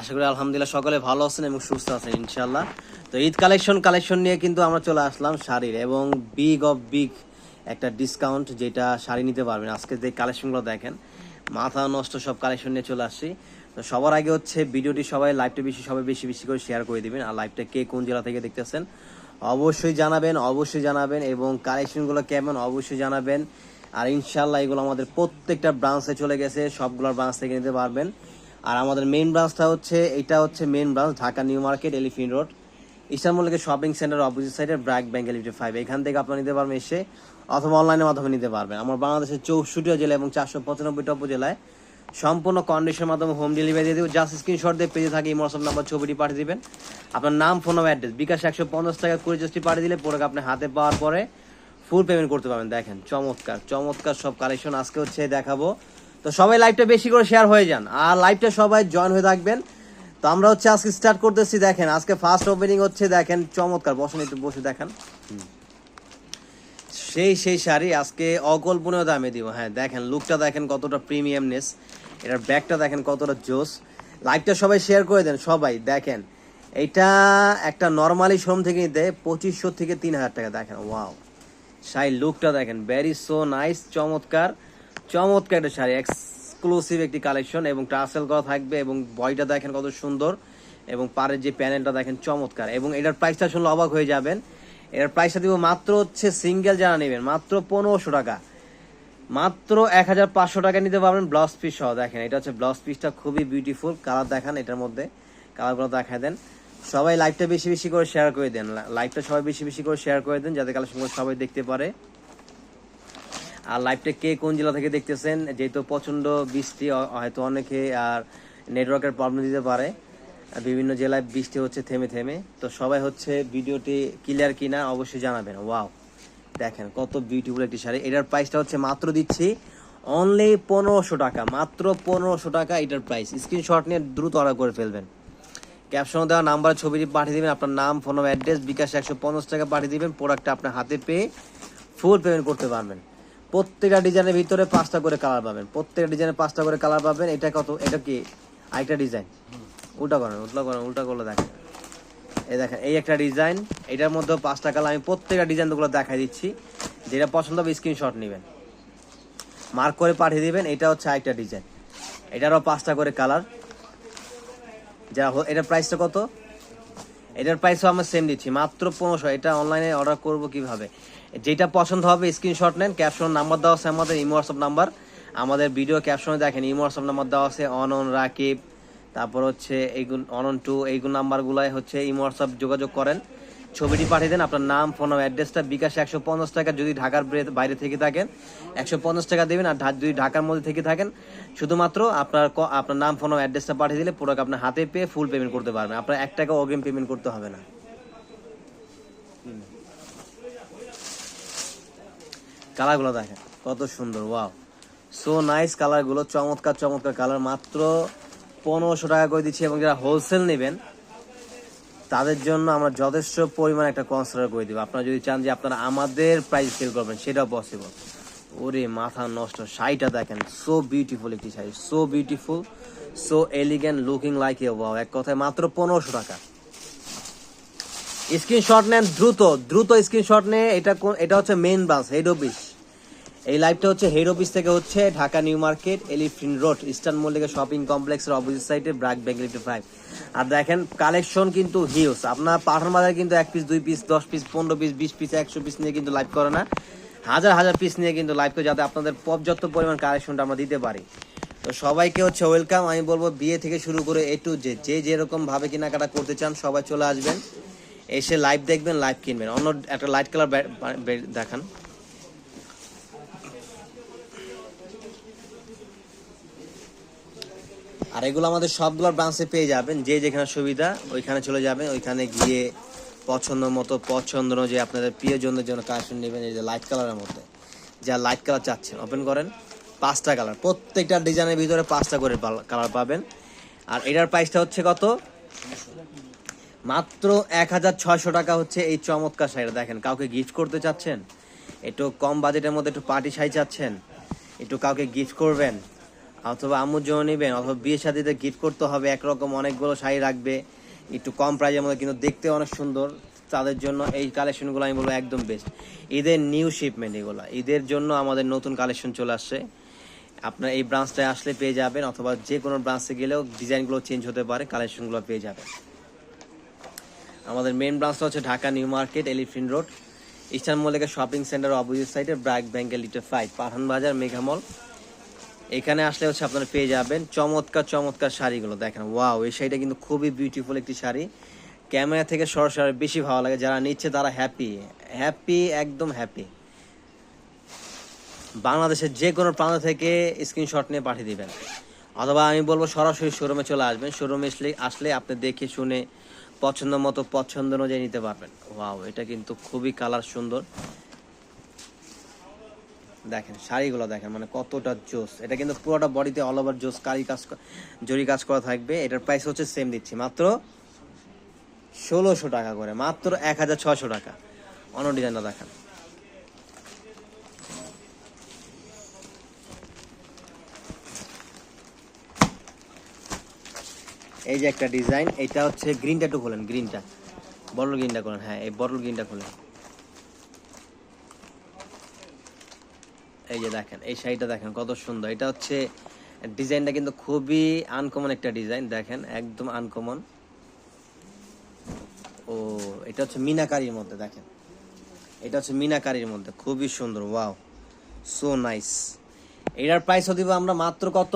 আশা করি আলহামদুলিল্লাহ সকলে ভালো আছেন এবং সুস্থ আছেন ইনশাল্লাহ তো ঈদ কালেকশন কালেকশন নিয়ে কিন্তু আমরা চলে আসলাম শাড়ির এবং বিগ অফ বিগ একটা ডিসকাউন্ট যেটা শাড়ি নিতে পারবেন। আজকে যে কালেকশনগুলো দেখেন, মাথা নষ্ট সব কালেকশন নিয়ে চলে আসছি। তো সবার আগে হচ্ছে ভিডিওটি সবাই লাইভটা বেশি, সবাই বেশি বেশি করে শেয়ার করে দিবেন। আর লাইভটা কে কোন জেলা থেকে দেখতেছেন, অবশ্যই জানাবেন অবশ্যই জানাবেন এবং কালেকশনগুলো কেমন অবশ্যই জানাবেন। আর ইনশাল্লাহ এগুলো আমাদের প্রত্যেকটা ব্রাঞ্চে চলে গেছে, সবগুলোর ব্রাঞ্চ থেকে নিতে পারবেন। আর আমাদের মেন ব্রাঞ্চটা হচ্ছে এটা হচ্ছে main branch Dhaka New Market, Elephant Road. Eastern মল্লিকের শপিং সেন্টার অপোজিট সাইডে ব্র্যাক ব্যাংক এলিফিটি ফাইভ। এখান থেকে আপনারা নিতে পারবেন এসে, অথবা অনলাইনের মাধ্যমে নিতে পারবেন। আমার বাংলাদেশের চৌষট্টি জেলা এবং চারশো পঁচানব্বইটা উপজেলায় সম্পূর্ণ কন্ডিশনের মাধ্যমে হোম ডেলিভারি দিয়ে দেবো। জাস্ট স্ক্রিনশট দিয়ে পেজে থাকে ইমোশন নাম্বার ছবিটি পাঠিয়ে দিবেন। আপনার নাম ফোন নাম্বার অ্যাড্রেস বিকাশ একশো পঞ্চাশ টাকা কুড়ি জাস্টি পাঠিয়ে দিলে পরে আপনি হাতে পাওয়ার পরে ফুল পেমেন্ট করতে পারবেন। দেখেন, চমৎকার চমৎকার সব কালেকশন আজকে হচ্ছে দেখাবো তো সবাই লাইভটা বেশি করে শেয়ার হয়ে যান। আর লাইভটা সবাই জয়েন হয়ে থাকবেন। তো আমরা হচ্ছে আজকে স্টার্ট করতেছি, দেখেন, আজকে ফার্স্ট ওপেনিং হচ্ছে, দেখেন, চমৎকার। বসেন একটু, বসে দেখেন। সেই সেই শাড়ি আজকে অকল্পনীয় দামে দিব। হ্যাঁ দেখেন লুকটা দেখেন কতটা প্রিমিয়ামনেস এটার ব্যাগটা দেখেন কতটা জোস। লাইকটা সবাই শেয়ার করে দেন, সবাই। দেখেন, এটা একটা নর্মালি শোরুম থেকে নিতে পঁচিশশো থেকে তিন হাজার টাকা। দেখেন ওয়াও শাড়ি লুকটা দেখেন ভেরি সো নাইস চমৎকার। চমৎকার একটা শাড়ি এক্সক্লুসিভ একটি কালেকশন এবং টাসেল করা থাকবে এবং বয়টা দেখেন কত সুন্দর এবং পাড়ের যে প্যানেলটা দেখেন চমৎকার এবং এটার প্রাইসটা শুনলে অবাক হয়ে যাবেন। এটার প্রাইসটা দিব মাত্র হচ্ছে সিঙ্গেল যারা নেবেন, মাত্র পনেরোশো টাকা। মাত্র এক হাজার পাঁচশো টাকা নিতে পারবেন ব্লাউজ পিস সহ। দেখেন, এটা হচ্ছে ব্লাউজ পিসটা খুবই বিউটিফুল কালার দেখান এটার মধ্যে কালারগুলো দেখা দেন। সবাই লাইভটা বেশি বেশি করে শেয়ার করে দেন লাইভটা সবাই বেশি বেশি করে শেয়ার করে দেন, যাতে কালেকশনগুলো সবাই দেখতে পারে। আর লাইভটা কে কোন জেলা থেকে দেখতেছেন? যেহেতু প্রচণ্ড বৃষ্টি হয়তো অনেকে আর নেটওয়ার্কের প্রবলেম দিতে পারে। বিভিন্ন জেলায় বৃষ্টি হচ্ছে থেমে থেমে। তো সবাই হচ্ছে ভিডিওটি ক্লিয়ার কিনা অবশ্যই জানাবেন। ওয়াও দেখেন কত বিউটিফুল একটি শাড়ি। এটার প্রাইসটা হচ্ছে মাত্র দিচ্ছি অনলি পনেরোশো টাকা। মাত্র পনেরোশো টাকা এটার প্রাইস স্ক্রিনশট নিয়ে দ্রুত অর্ডার করে ফেলবেন। ক্যাপশনে দেওয়া নাম্বার ছবিটি পাঠিয়ে দেবেন, আপনার নাম ফোন অ্যাড্রেস বিকাশ একশো পঞ্চাশ টাকা পাঠিয়ে দিবেন প্রোডাক্টটা আপনার হাতে পেয়ে ফুল পেমেন্ট করতে পারবেন। প্রত্যেকটা ডিজাইনের ভিতরে পাঁচটা করে কালার পাবেন। প্রত্যেকটা ডিজাইনে পাঁচটা করে কালার পাবেন। এটা কত? এটা কি? আরেকটা ডিজাইন উল্টা করেন উল্টা করেন, উল্টা করলে দেখেন। এই দেখেন, এই একটা ডিজাইন এটার মধ্যে পাঁচটা কালার আমি প্রত্যেকটা ডিজাইনগুলো দেখাই দিচ্ছি। যেটা পছন্দ হবে স্ক্রিনশট নেবেন। মার্ক করে পাঠিয়ে দিবেন। এটা হচ্ছে আরেকটা ডিজাইন এটারও পাঁচটা করে কালার যা এটার প্রাইসটা কত? এটার প্রাইসও আমরা সেম দিচ্ছি। মাত্র পনেরোশো। এটা অনলাইনে অর্ডার করব কীভাবে? যেটা পছন্দ হবে স্ক্রিনশট নেন ক্যাপশন নাম্বার দেওয়া আছে আমাদের ইমো হোয়াটসঅ্যাপ নাম্বার আমাদের ভিডিও ক্যাপশনে দেখেন ইমো হোয়াটসঅ্যাপ নাম্বার দেওয়া আছে, অনন, রাকিব, তারপর হচ্ছে এইগুলো অনন টু এইগুলো নাম্বারগুলাই হচ্ছে ইমো হোয়াটসঅ্যাপ যোগাযোগ করেন। ছবিটি পাঠিয়ে দেন, আপনার নাম ফোন অ্যাড্রেসটা বিকাশে একশো পঞ্চাশ টাকা যদি ঢাকার বাইরে থেকে থাকেন, একশো পঞ্চাশ টাকা দেবেন, আর যদি ঢাকার মধ্যে থেকে থাকেন, শুধুমাত্র আপনার আপনার নাম ফোন অ্যাড্রেসটা পাঠিয়ে দিলে প্রোডাক্ট আপনার হাতে পেয়ে ফুল পেমেন্ট করতে পারবেন। আপনার এক টাকা অগ্রিম পেমেন্ট করতে হবে না। কালারগুলো দেখেন, কত সুন্দর, ওয়াও। সো নাইস কালারগুলো, চমৎকার চমৎকার কালার। মাত্র পনেরোশো টাকা করে দিচ্ছি এবং যারা হোলসেল নেবেন, তাদের জন্য আমরা যথেষ্ট পরিমাণ একটা কনসিডার করে দিব। আপনারা যদি চান যে আপনারা আমাদের প্রাইস সেল করবেন, সেটাও পসিবল ওরে, মাথা নষ্ট, শাড়িটা দেখেন সো বিউটিফুল একটি sari so beautiful so elegant looking like a wow এক কথায় মাত্র পনেরোশো টাকা। স্ক্রিনশট নেন দ্রুত দ্রুত স্ক্রিনশট নিয়ে এটা কোন, এটা হচ্ছে মেইন ব্রাঞ্চ হেড অফিস এই লাইভটা হচ্ছে হেড অফিস থেকে হচ্ছে Dhaka New Market Elephant Road Eastern Mallika shopping কমপ্লেক্সের অপোজিট সাইডে ব্র্যাক ব্যাংক এলিফিটি ফাইভ আর দেখেন কালেকশন কিন্তু হিউজ আপনার পাঠান বাজারে কিন্তু এক পিস দুই পিস দশ পিস পনেরো পিস বিশ পিস একশো পিস নিয়ে কিন্তু লাইভ করে না। হাজার হাজার পিস নিয়ে কিন্তু লাইভ করে যাতে আপনাদের পর্যাপ্ত পরিমাণ কালেকশনটা আমরা দিতে পারি। তো সবাইকে হচ্ছে ওয়েলকাম আমি বলব, বিয়ে থেকে শুরু করে এ টু যে যে যেরকম ভাবে কেনাকাটা করতে চান, সবাই চলে আসবেন। এসে লাইভ দেখবেন লাইভ কিনবেন। অন্য একটা লাইট কালার দেখান। আর এগুলো আমাদের সবগুলোর ব্রাঞ্চে পেয়ে যাবেন। যে যেখানে সুবিধা, ওইখানে চলে যাবেন। ওইখানে গিয়ে পছন্দ মতো, পছন্দ যে আপনাদের প্রিয়জনদের জন্য কালেকশন নেবেন এই যে লাইট কালারের মধ্যে। যা লাইট কালার চাচ্ছেন ওপেন করেন। পাঁচটা কালার প্রত্যেকটা ডিজাইনের ভিতরে পাঁচটা করে কালার পাবেন। আর এটার প্রাইসটা হচ্ছে কত? মাত্র এক হাজার ছয়শো টাকা হচ্ছে এই চমৎকার শাড়িটা। দেখেন, কাউকে গিফট করতে চাচ্ছেন, একটু কম বাজেটের মধ্যে একটু পার্টি শাড়ি চাচ্ছেন, একটু কাউকে গিফট করবেন, অথবা আম্মুর জন্য নেবেন, অথবা বিয়ে শাদিতে গিফট করতে হবে, একরকম অনেকগুলো শাড়ি রাখবে, একটু কম প্রাইজের মধ্যে, কিন্তু দেখতে অনেক সুন্দর। তাদের জন্য এই কালেকশনগুলো আমি বলব একদম বেস্ট ঈদের নিউ শিপমেন্ট এগুলো। ঈদের জন্য আমাদের নতুন কালেকশন চলে আসছে। আপনার এই ব্রাঞ্চটায় আসলে পেয়ে যাবেন, অথবা যে কোনো ব্রাঞ্চে গেলেও ডিজাইনগুলো চেঞ্জ হতে পারে কালেকশনগুলো পেয়ে যাবেন। আমাদের মেন ব্রাঞ্চটা হচ্ছে Dhaka New Market Elephant Road. Eastern Mallika shopping centre opposite সাইডে ব্র্যাক ব্যাংকের লিটার ফাইভ পাঠান বাজার মেঘামল এখানে আসলে হচ্ছে আপনারা পেয়ে যাবেন চমৎকার চমৎকার শাড়িগুলো। দেখেন ওয়াও এই শাড়িটা কিন্তু খুবই বিউটিফুল একটি শাড়ি। ক্যামেরা থেকে সরাসরি বেশি ভালো লাগে, যারা নিচ্ছে তারা হ্যাপি হ্যাপি একদম হ্যাপি বাংলাদেশের যে কোনো প্রান্ত থেকে স্ক্রিনশট নিয়ে পাঠিয়ে দিবেন। অথবা আমি বলব সরাসরি শোরুমে চলে আসবেন। শোরুমে আসলে আসলে আপনি দেখে শুনে পছন্দ মতো পছন্দ অনুযায়ী নিতে পারবেন। ওয়াও, এটা কিন্তু খুবই কালার সুন্দর। দেখেন, শাড়িগুলো দেখেন মানে কতটা জোস। এটা কিন্তু পুরোটা বডিতে অল ওভার জোস, কারি কাজ জরি কাজ করা থাকবে। এটার প্রাইস হচ্ছে সেম দিচ্ছি, মাত্র ষোলোশো টাকা করে, মাত্র এক হাজার ছশো টাকা। অন্য ডিজাইনটা দেখান। এই যে একটা ডিজাইন, এটা হচ্ছে গ্রিনটা একটু খোলেন গ্রিনটা বটল গ্রিনটা খোলেন হ্যাঁ এই বটল গ্রিনটা খোলেন। এই যে দেখেন, এই শাড়িটা দেখেন, কত সুন্দর। এটা হচ্ছে, ডিজাইনটা কিন্তু খুবই আনকমন একটা ডিজাইন, দেখেন, একদম আনকমন ও, এটা হচ্ছে মিনাকারির মধ্যে, দেখেন। এটা হচ্ছে মিনাকারির মধ্যে, খুবই সুন্দর ওয়াও সো নাইস এটার প্রাইস দিব আমরা মাত্র কত?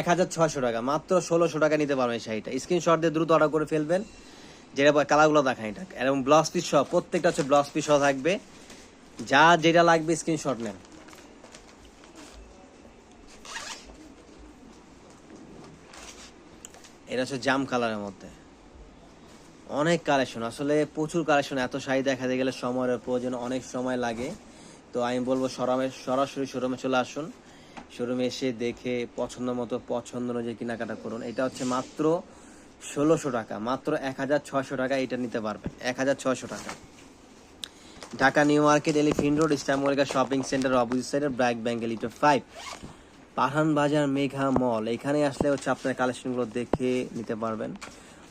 এক হাজার ছয়শো টাকা, মাত্র ষোলোশো টাকা নিতে পারবেন শাড়িটা। স্ক্রিনশট দিয়ে দ্রুত অর্ডার করে ফেলবেন। যেটা কালারগুলো দেখান এটা। এবং ব্লাউজ পিস সহ, প্রত্যেকটা হচ্ছে ব্লাউজ পিস সহ থাকবে। যা যেটা লাগবে স্ক্রিনশট নেন। এটা হচ্ছে জাম কালারের মধ্যে। অনেক কালেকশন আসলে প্রচুর কালেকশন এত শাড়ি দেখাতে গেলে সময়ের প্রয়োজন, অনেক সময় লাগে। তো আমি বলব সরামে সরাসরি শোরুমে চলে আসুন। শোরুমে এসে দেখে পছন্দ মতো পছন্দ অনুযায়ী কেনাকাটা করুন। এটা হচ্ছে মাত্র ষোলোশো টাকা। মাত্র এক হাজার ছয়শো টাকা এটা নিতে পারবেন। এক হাজার ছয়শো টাকা। Dhaka New Market Elephant Road ইস্টামরিকা shopping centre, opposite সাইডে ব্র্যাক ব্যাংক লিটার ফাইভ। পাঠান বাজার, মেঘা মল। এখানে আসলে হচ্ছে আপনার কালেকশনগুলো দেখে নিতে পারবেন।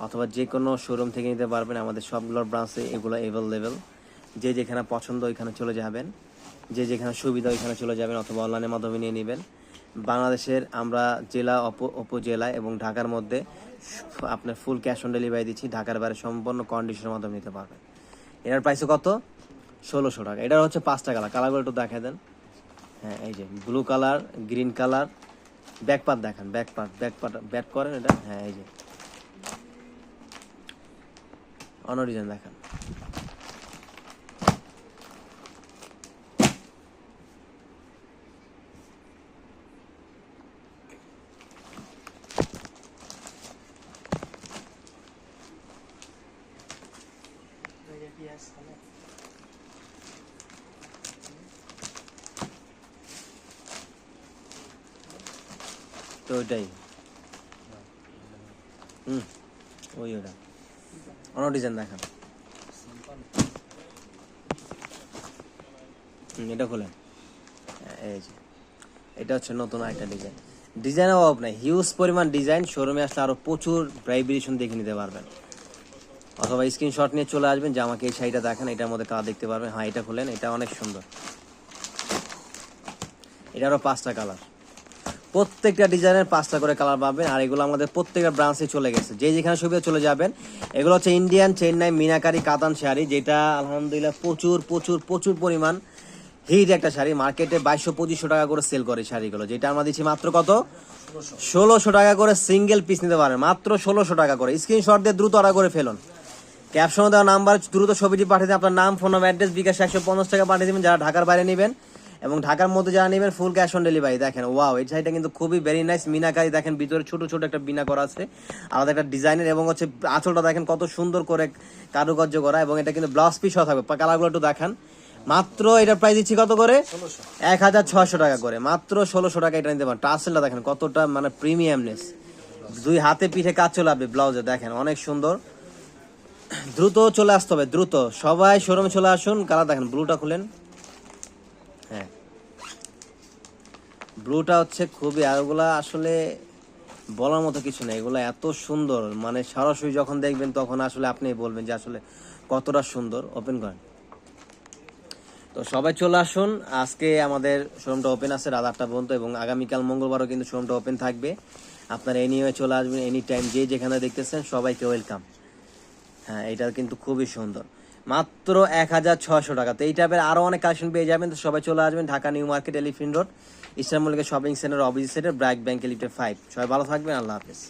অথবা যে কোনো শোরুম থেকে নিতে পারবেন। আমাদের সবগুলোর ব্রাঞ্চে এগুলো অ্যাভেলেবেল যে যেখানে পছন্দ ওইখানে চলে যাবেন। যে যেখানে সুবিধা ওইখানে চলে যাবেন অথবা অনলাইনের মাধ্যমে নিয়ে নেবেন। বাংলাদেশের আমরা জেলা উপজেলা এবং ঢাকার মধ্যে আপনার ফুল ক্যাশ অন ডেলিভারি দিচ্ছি। ঢাকার বাইরে সম্পূর্ণ কন্ডিশনের মাধ্যমে নিতে পারবেন। এটার প্রাইস কত? ষোলোশো টাকা। এটার হচ্ছে পাঁচটা কালার কালারগুলো একটু দেখাই দেন। হ্যাঁ এই যে blue colour green colour back part দেখান back part back part back করেন এটা। হ্যাঁ এই যে। অন্য ডিজাইন দেখান। তো অন্য ডিজাইন দেখান এটা খোলেন এই যে। এটা হচ্ছে নতুন আরেকটা ডিজাইন ডিজাইনের অভাব নাই। হিউজ পরিমাণ ডিজাইন শোরুমে আসলে আরও প্রচুর ভাইব্রেশন দেখে নিতে পারবেন। অথবা স্ক্রিনশট নিয়ে চলে আসবেন যে আমাকে এই শাড়িটা দেখেন, এটার মধ্যে কালার দেখতে পারবেন। হ্যাঁ এটা খুলেন, এটা অনেক সুন্দর। এটারও পাঁচটা কালার। প্রত্যেকটা ডিজাইনের পাঁচটা করে কালার পাবেন, আর এগুলো আমাদের প্রত্যেকটা ব্রাঞ্চে চলে গেছে। যে যেখানে সুবিধা চলে যাবেন, এগুলো হচ্ছে ইন্ডিয়ান চেন্নাই মিনাকারি কাতান শাড়ি, যেটা আলহামদুলিল্লাহ প্রচুর প্রচুর প্রচুর পরিমাণ হিট একটা শাড়ি। মার্কেটে বাইশশো পঁচিশশো টাকা করে সেল করে শাড়িগুলো। যেটা আমরা দিচ্ছি মাত্র কত? ষোলোশো। টাকা করে সিঙ্গেল পিস নিতে পারেন। মাত্র ষোলোশো টাকা করে। স্ক্রিনশট দিয়ে দ্রুত অর্ডার করে ফেলুন। ক্যাপশনে দেওয়া নাম্বার, দ্রুত ছবিটি পাঠিয়ে দিন। আপনার নাম, ফোন নাম্বার, অ্যাড্রেস, বিকাশ একশো পঞ্চাশ টাকা পাঠিয়ে দেবেন। যারা ঢাকার বাইরে নেবেন এবং ঢাকার মধ্যে যারা নেবেন ফুল ক্যাশ অন ডেলিভারি দেখেন ওয়াও এই শাড়িটা কিন্তু খুবই ভেরি নাইস মিনাকারি। দেখেন, ভিতরে ছোট ছোট একটা বিনা করা আছে। আলাদা একটা ডিজাইনের এবং হচ্ছে আঁচলটা দেখেন কত সুন্দর করে কারুকার্য করা এবং এটা কিন্তু ব্লাউজ পিস থাকবে। কালারগুলো একটু দেখান। মাত্র এটার প্রাইস দিচ্ছি কত করে? এক হাজার ছয়শো টাকা করে। মাত্র ষোলোশো টাকা এটা নিতে পারেন। টার্সেলটা দেখেন কতটা মানে প্রিমিয়ামনেস দুই হাতে পিঠে কাজ চলে আসবে ব্লাউজে দেখেন, অনেক সুন্দর। দ্রুত চলে আসতে হবে, দ্রুত। সবাই শোরুমে চলে আসুন, কালার দেখেন, ব্লুটা খুলেন। হ্যাঁ। ব্লুটা হচ্ছে খুবই, আর ওগুলা আসলে বলার মতো কিছু নেই, এগুলো এত সুন্দর। মানে সরাসরি যখন দেখবেন, তখন আসলে আপনি বলবেন যে আসলে কতটা সুন্দর। ওপেন করেন। তো সবাই চলে আসুন, আজকে আমাদের শোরুমটা ওপেন আছে রাত আটটা পর্যন্ত, এবং আগামীকাল মঙ্গলবারও কিন্তু শোরুমটা ওপেন থাকবে। আপনারা এনি হয়ে চলে আসবেন এনি টাইম যে যেখানে দেখতেছেন, সবাইকে ওয়েলকাম হ্যাঁ এটা কিন্তু খুবই সুন্দর। মাত্র এক হাজার ছশো টাকা। তো এই টাইপের আরও অনেক কালেকশন পেয়ে যাবেন। তো সবাই চলে আসবেন Dhaka New Market Elephant Road, ইসলাম মল্লিকের শপিং সেন্টার অপোজিট সাইডে ব্র্যাক ব্যাংক লিফটের ফাইভ। সবাই ভালো থাকবেন। আল্লাহ হাফিজ।